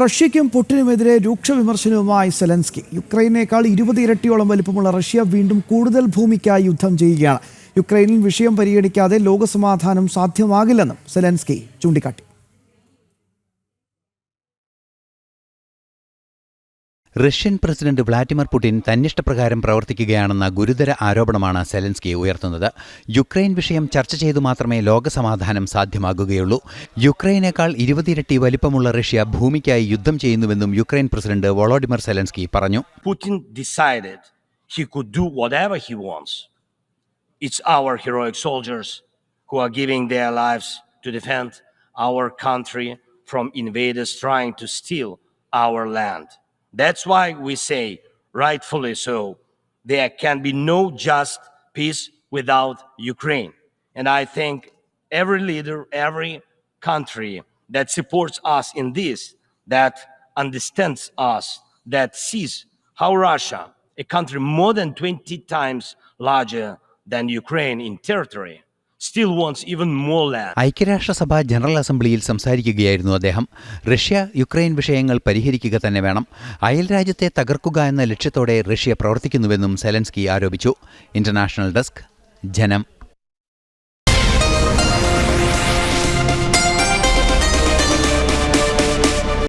റഷ്യയ്ക്കും പുട്ടിനുമെതിരെ രൂക്ഷ വിമർശനവുമായി സെലൻസ്കി. യുക്രൈനേക്കാൾ ഇരുപത് ഇരട്ടിയോളം വലിപ്പമുള്ള റഷ്യ വീണ്ടും കൂടുതൽ ഭൂമിക്കായി യുദ്ധം ചെയ്യുകയാണ്. യുക്രൈനിൽ വിഷയം പരിഗണിക്കാതെ ലോകസമാധാനം സാധ്യമാകില്ലെന്നും സെലൻസ്കി ചൂണ്ടിക്കാട്ടി. റഷ്യൻ പ്രസിഡന്റ് വ്ളാഡിമിർ പുടിൻ തന്നിഷ്ടപ്രകാരം പ്രവർത്തിക്കുകയാണെന്ന ഗുരുതര ആരോപണമാണ് സെലൻസ്കി ഉയർത്തുന്നത്. യുക്രൈൻ വിഷയം ചർച്ച ചെയ്തു മാത്രമേ ലോകസമാധാനം സാധ്യമാകുകയുള്ളൂ. യുക്രൈനേക്കാൾ ഇരുപതിരട്ടി വലിപ്പമുള്ള റഷ്യ ഭൂമിക്കായി യുദ്ധം ചെയ്യുന്നുവെന്നും യുക്രൈൻ പ്രസിഡന്റ് വോളോഡിമർ സെലൻസ്കി പറഞ്ഞു. Putin decided he could do whatever he. That's why we say, rightfully so, there can be no just peace without Ukraine. And I think every leader, every country that supports us in this, that understands us, that sees how Russia, a country more than 20 times larger than Ukraine in territory, ഐക്യരാഷ്ട്രസഭ general അസംബ്ലിയിൽ സംസാരിക്കുകയായിരുന്നു അദ്ദേഹം. Russia Ukraine വിഷയങ്ങൾ പരിഹരിക്കുക തന്നെ വേണം. അയൽ രാജ്യത്തെ തകർക്കുക എന്ന ലക്ഷ്യത്തോടെ റഷ്യ പ്രവർത്തിക്കുന്നുവെന്നും സെലൻസ്കി ആരോപിച്ചു. ഇന്റർനാഷണൽ ഡെസ്ക് ജനം.